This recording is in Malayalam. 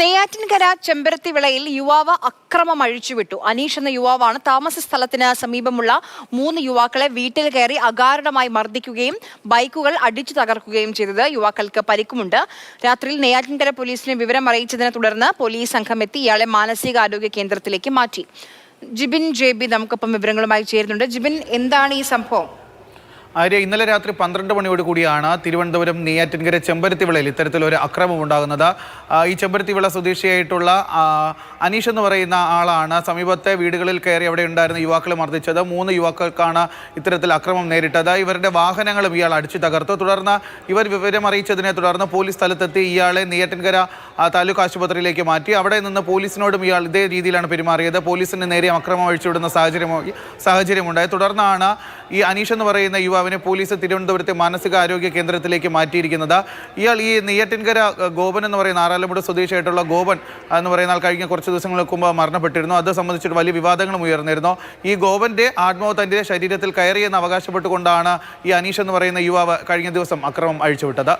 നെയ്യാറ്റിൻകര ചെമ്പരത്തി വിളയിൽ യുവാവ് അക്രമം അഴിച്ചുവിട്ടു. അനീഷ് എന്ന യുവാവാണ് താമസ സ്ഥലത്തിന് സമീപമുള്ള മൂന്ന് യുവാക്കളെ വീട്ടിൽ കയറി അകാരണമായി മർദ്ദിക്കുകയും ബൈക്കുകൾ അടിച്ചു തകർക്കുകയും ചെയ്തത് യുവാക്കൾക്ക് പരിക്കുമുണ്ട്. രാത്രിയിൽ നെയ്യാറ്റിൻകര പോലീസിനെ വിവരം അറിയിച്ചതിനെ തുടർന്ന് പോലീസ് സംഘം എത്തി ഇയാളെ മാനസികാരോഗ്യ കേന്ദ്രത്തിലേക്ക് മാറ്റി. ജിബിൻ ജെ ബി നമുക്കൊപ്പം വിവരങ്ങളുമായി ചേരുന്നുണ്ട്. ജിബിൻ എന്താണ് ഈ സംഭവം? ആര്യ ഇന്നലെ രാത്രി പന്ത്രണ്ട് മണിയോട് കൂടിയാണ് തിരുവനന്തപുരം നെയ്യാറ്റിൻകര ചെമ്പരത്തിവിളയിൽ ഇത്തരത്തിലൊരു അക്രമം ഉണ്ടാകുന്നത്. ഈ ചെമ്പരത്തിവിള സ്വദേശിയായിട്ടുള്ള അനീഷ് എന്ന് പറയുന്ന ആളാണ് സമീപത്തെ വീടുകളിൽ കയറി അവിടെ ഉണ്ടായിരുന്ന യുവാക്കളെ മർദ്ദിച്ചത്. മൂന്ന് യുവാക്കൾക്കാണ് ഇത്തരത്തിൽ അക്രമം നേരിട്ടത്. ഇവരുടെ വാഹനങ്ങളും ഇയാൾ അടിച്ചു തകർത്തു. തുടർന്ന് ഇവർ വിവരം അറിയിച്ചതിനെ തുടർന്ന് പോലീസ് സ്ഥലത്തെത്തി ഇയാളെ നെയ്യാറ്റിൻകര താലൂക്ക് ആശുപത്രിയിലേക്ക് മാറ്റി. അവിടെ നിന്ന് പോലീസിനോടും ഇയാൾ ഇതേ രീതിയിലാണ് പെരുമാറിയത്. പോലീസിന് നേരെ അക്രമം അഴിച്ചുവിടുന്ന സാഹചര്യം സാഹചര്യമുണ്ടായി. തുടർന്നാണ് ഈ അനീഷ് എന്ന് പറയുന്ന യുവാവിനെ പോലീസ് തിരുവനന്തപുരത്തെ മാനസികാരോഗ്യ കേന്ദ്രത്തിലേക്ക് മാറ്റിയിരിക്കുന്നത്. ഇയാൾ ഈ നെയ്യാറ്റിൻകര ഗോപൻ എന്ന് പറയുന്ന ആറാലമുട് സ്വദേശിയായിട്ടുള്ള ഗോപൻ എന്ന് പറയുന്ന ആൾ കഴിഞ്ഞ കുറച്ച് ദിവസങ്ങൾക്ക് മുമ്പ് മരണപ്പെട്ടിരുന്നു. അത് സംബന്ധിച്ചിട്ട് വലിയ വിവാദങ്ങളും ഉയർന്നിരുന്നു. ഈ ഗോപന്റെ ആത്മാവ് തന്റെ ശരീരത്തിൽ കയറിയെന്ന് അവകാശപ്പെട്ടുകൊണ്ടാണ് ഈ അനീഷ് എന്ന് പറയുന്ന യുവാവ് കഴിഞ്ഞ ദിവസം അക്രമം അഴിച്ചുവിട്ടത്.